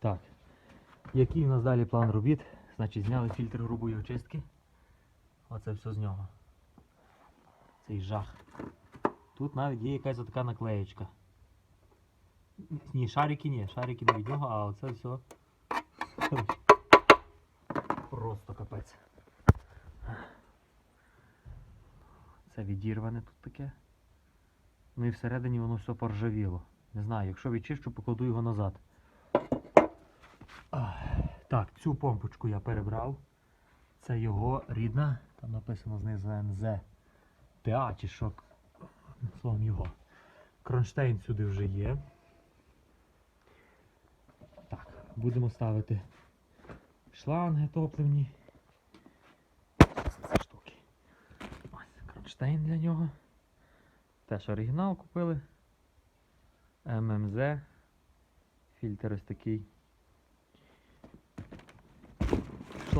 Так. Який у нас далі план робіт? Значить, зняли фільтр грубої очистки. Оце все з нього. Цей жах. Тут навіть є якась така наклеєчка. Ні, шарики ні, шарики не від нього, а оце все. Просто капець. Це відірване тут таке. Ну і всередині воно все поржавіло. Не знаю, якщо відчищу, покладу його назад. Так, цю помпочку я перебрав. Це його рідна. Там написано знизу НЗ. ТА чи що. Словом його. Кронштейн сюди вже є. Так, будемо ставити шланги топливні. Ці штуки. Ось кронштейн для нього. Теж оригінал купили. ММЗ. Фільтр ось такий.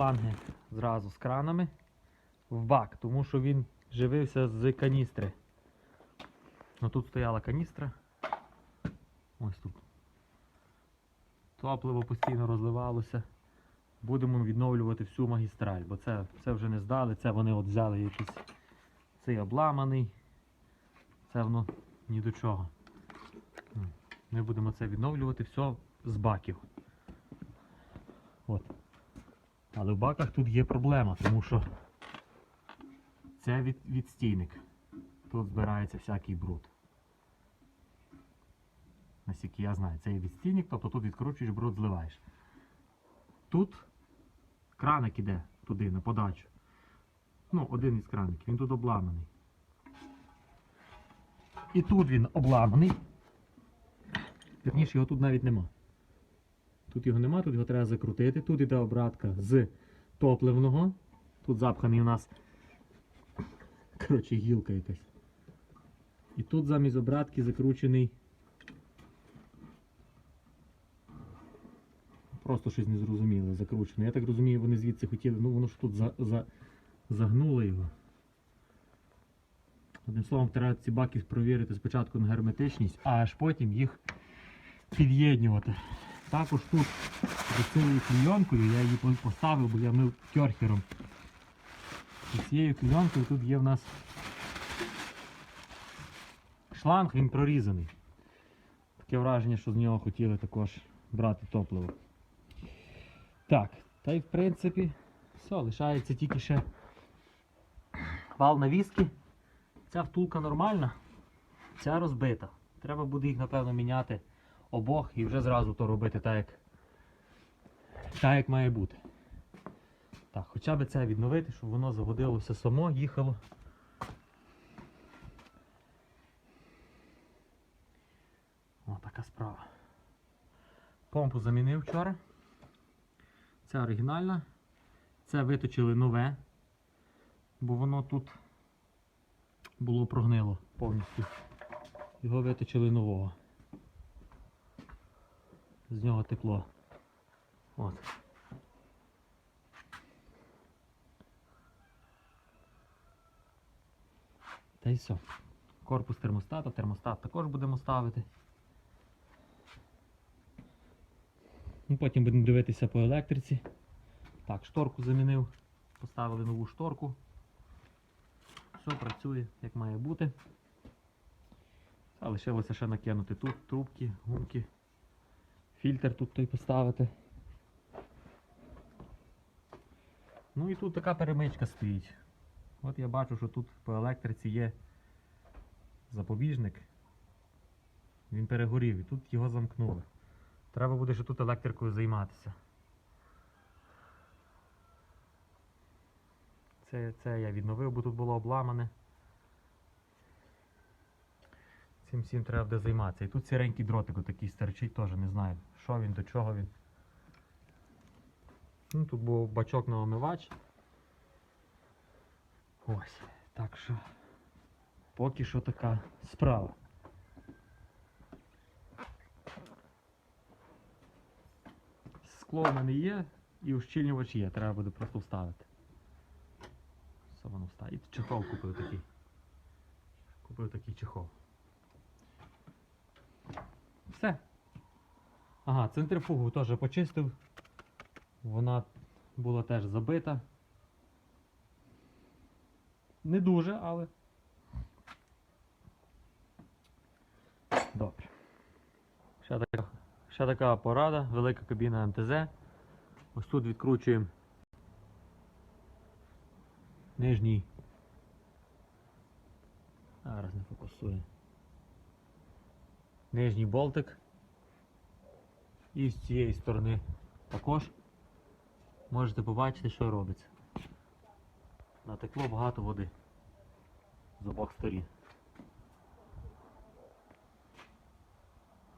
Шланги зразу з кранами в бак, тому що він живився з каністри. Ну тут стояла каністра. Ось тут. Топливо постійно розливалося. Будемо відновлювати всю магістраль, бо це, це вже не здали, це вони от взяли якийсь цей обламаний. Це воно ні до чого. Ми будемо це відновлювати все з баків. От. Але в баках тут є проблема, тому що це від, відстійник. Тут збирається всякий бруд. Наскільки я знаю, це є відстійник, тобто тут відкручуєш, бруд зливаєш. Тут краник іде туди, на подачу. Ну, один із краників, він тут обламаний. І тут він обламаний. Вірніше, його тут навіть нема. Тут його нема, тут його треба закрутити. Тут іде обратка з топливного. Тут запханий у нас коротше, гілка якась. І тут замість обратки закручений. Просто щось незрозуміле закручене. Я так розумію, вони звідси хотіли, ну воно ж тут за, за, загнуло його. Одним словом, треба ці баки провірити спочатку на герметичність, а аж потім їх під'єднювати. Також тут за цією клійонкою я її поставив, бо я мив кьорхером. І цією клійонкою тут є в нас шланг, він прорізаний. Таке враження, що з нього хотіли також брати топливо. Так, та й в принципі все, лишається тільки ще вал навіски. Ця втулка нормальна, ця розбита. Треба буде їх, напевно, міняти обох і вже зразу то робити так, як, так, як має бути. Так, хоча б це відновити, щоб воно заводилося само, їхало. О, така справа. Помпу замінив вчора. Це оригінальна. Це виточили нове, бо воно тут було прогнило повністю. Його виточили нового. З нього текло. От. Та й все. Корпус термостата, термостат також будемо ставити. Ну, потім будемо дивитися по електриці. Так, шторку замінив, поставили нову шторку. Все працює, як має бути. А лишилося ще накинути тут трубки, гумки. Фільтр тут той поставити. Ну і тут така перемичка стоїть. От я бачу, що тут по електриці є запобіжник. Він перегорів і тут його замкнули. Треба буде ще тут електрикою займатися. Це, це я відновив, бо тут було обламане. Цим всім треба буде займатися. І тут сіренький дротик отакий стерчить, теж не знаю, що він, до чого він. Ну, тут був бачок на омивач. Ось. Так що поки що така справа. Скло в мене є і ущільнювач є, треба буде просто вставити. Все воно вставить. І чехол купив такий. Купив такий чехол. Все. Ага, центрифугу теж почистив. Вона була теж забита. Не дуже, але. Добре. Ще така, ще така порада, велика кабіна МТЗ. Ось тут відкручуємо нижній. Зараз не фокусує. Нижній болтик. І з цієї сторони також можете побачити, що робиться. Натекло багато води з обох сторін.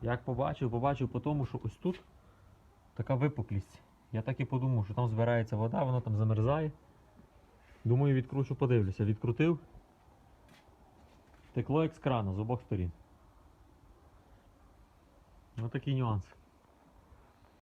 Як побачив, побачив по тому, що ось тут така випуклість. Я так і подумав, що там збирається вода, воно там замерзає. Думаю, відкручу, подивлюся. Відкрутив. Текло як з крана з обох сторін. Ось такий нюанс.